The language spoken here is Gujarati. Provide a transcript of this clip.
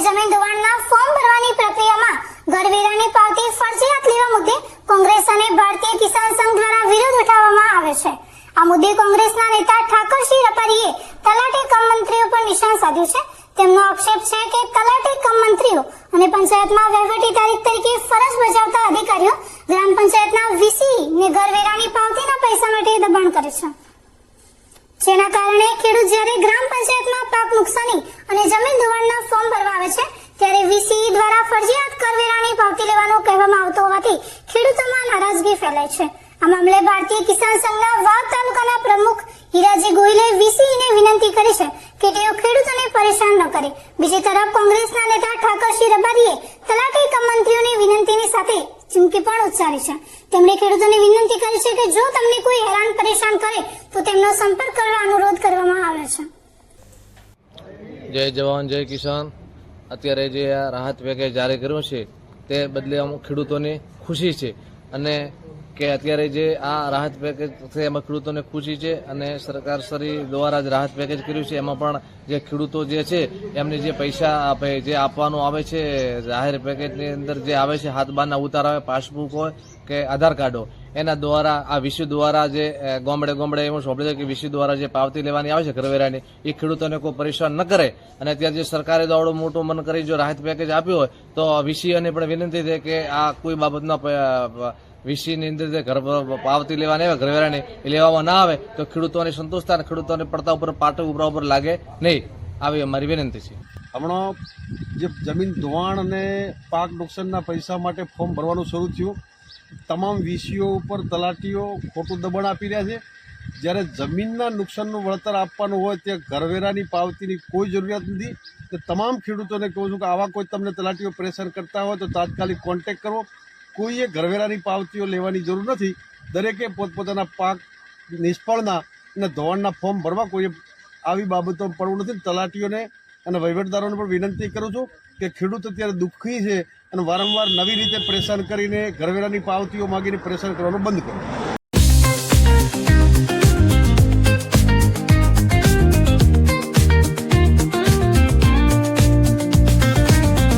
સરકારી જમીન ધોવાણના ફોર્મ ભરવાની પ્રક્રિયામાં ઘરવેરાની પાવતી ફરજિયાત લેવા મુદ્દે કોંગ્રેસ અને ભારતીય કિસાન સંઘ દ્વારા વિરોધ ઉઠાવવામાં આવ્યો છે. આ મુદ્દે કોંગ્રેસના નેતા ઠાકોરસિંહ રપારીએ તલાટી કમ મંત્રીઓ પર નિશાન સાધ્યું છે. તેમનો આક્ષેપ છે કે તલાટી કમ મંત્રીઓ અને પંચાયતમાં વહીવટીદારી તરીકે ફરજ બજાવતા અધિકારીઓ ગ્રામ પંચાયતના વીસી ને ઘરવેરાની પાવતીના પૈસા માટે દબાણ કરે છે. જેના કારણે ખેડૂત જ્યારે ગ્રામ પંચાયતમાં પાક નુકસાની અને જમીન ધોવાણના ફોર્મ ભરવા આવે છે, ત્યારે વીસી દ્વારા ફરજિયાત કરવેરાની પાવતી લેવાનું કહેવામાં આવતું હોવાથી ખેડૂતોમાં નારાજગી ફેલાય છે. આ મામલે ભારતીય કિસાન સંઘના વાવ તાલુકાના પ્રમુખ હીરાજી ગોહિલે વીસીને વિનંતી કરી છે કે તેઓ ખેડૂતોને પરેશાન ન કરે. બીજી તરફ કોંગ્રેસના નેતા ઠાકરસિંહ રબારીએ તલાટી કમ મંત્રીઓની વિનંતીની સાથે ચીમકી પણ ઉચ્ચારી છે. તેમણે ખેડૂતોને વિનંતી કરી છે કે જો તમને કોઈ હેરાન પરેશાન કરે, તો તેમનો સંપર્ક કરવા અનુરોધ કરવામાં આવ્યો છે. જય જવાન, જય કિસાન. અત્યારે જે આ રાહત પેકેજ જારી કર્યું છે, તે બદલે અમુક ખેડૂતોની ખુશી છે. અને કે અત્યારે જે આ રાહત પેકેજ છે, એમાં ખેડૂતોને ખુશી છે અને સરકાર શ્રી દ્વારા જ રાહત પેકેજ કર્યું છે. એમાં પણ જે ખેડૂતો જે છે, એમને જે પૈસા જે આપવાનું આવે છે, જાહેર પેકેજની અંદર જે આવે છે હાથ બારના ઉતાર આવે, પાસબુક હોય કે આધાર કાર્ડ હોય એના દ્વારા, આ વિશ્વ દ્વારા જે ગોમડે ગોમડે એવું સાંભળ્યું છે કે વિશ્વ દ્વારા જે પાવતી લેવાની આવે છે કરવેરાની, એ ખેડૂતોને કોઈ પરેશાન ન કરે. અને અત્યારે જે સરકારે દોડો મોટું મન કરી જો રાહત પેકેજ આપ્યું હોય, તો વીસીઓને પણ વિનંતી છે કે આ કોઈ બાબતના વિષયની અંદર જે ઘર પાવતી લેવાની આવે ઘરવેરાની એ લેવામાં ના આવે, તો ખેડૂતોને સંતોષ થાય ખેડૂતોને પડતા ઉપર, પાટો ઉપરા ઉપર લાગે નહીં. આવી અમારી વિનંતી છે. હમણાં જે જમીન ધોવાણ અને પાક નુકસાનના પૈસા માટે ફોર્મ ભરવાનું શરૂ થયું તમામ વીસીઓ ઉપર તલાટીઓ ખોટું દબાણ આપી રહ્યા છે. જ્યારે જમીનના નુકસાનનું વળતર આપવાનું હોય ત્યાં ઘરવેરાની પાવતીની કોઈ જરૂરિયાત નથી. કે તમામ ખેડૂતોને કહું છું કે આવા કોઈ તમને તલાટીઓ પ્રેશર કરતા હોય તો તાત્કાલિક કોન્ટેક કરો. કોઈએ ઘરવેરાની પાવતીઓ લેવાની જરૂર નથી. દરેકે પોતપોતાના પાક નિષ્ફળના અને ધોવાણના ફોર્મ ભરવા કોઈએ આવી બાબતો પડવું નથી. તલાટીઓને અને વહીવટદારોને પણ વિનંતી કરું છું કે ખેડૂત અત્યારે દુઃખી છે અને વારંવાર નવી રીતે પરેશાન કરીને ઘરવેરાની પાવતીઓ માગીને પરેશાન કરવાનું બંધ કરો.